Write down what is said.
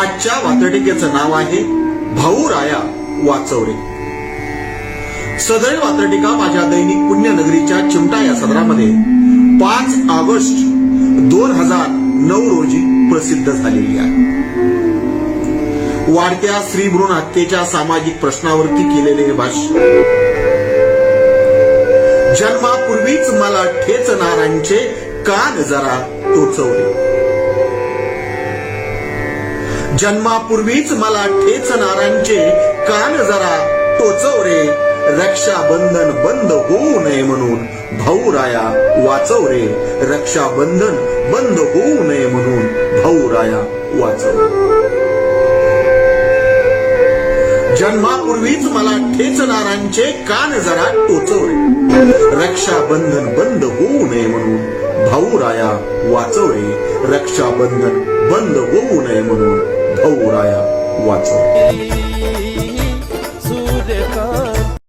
आजच्या वातडिकेचं नाव आहे भाऊ राया वाचवरे सदळ वातडिका माझ्या दैनिक पुण्यनगरीच्या चिमटा या सदरामध्ये पाच ऑगस्ट दोन हजार नऊ रोजी प्रसिद्ध झालेली आहे. वाढत्या स्त्री भ्रूण हत्येच्या सामाजिक प्रश्नावरती केलेले भाष्य. जन्मापूर्वीच मला ठेचणाऱ्यांचे कान जरा टोचवले. जन्मापूर्वीच मला ठेचणाऱ्यांचे कान जरा टोचव रे. रक्षाबंधन बंद होऊ नये म्हणून भाऊ राया वाचव रे. रक्षाबंधन बंद होऊ नये म्हणून भाऊ राया वाचव. जन्मापूर्वीच मला ठेचणाऱ्यांचे कान जरा टोचव रे. रक्षाबंधन बंद होऊ नये म्हणून भाऊ राया वाचव रे. रक्षाबंधन बंद होऊ नये म्हणून भाऊ राया वाचव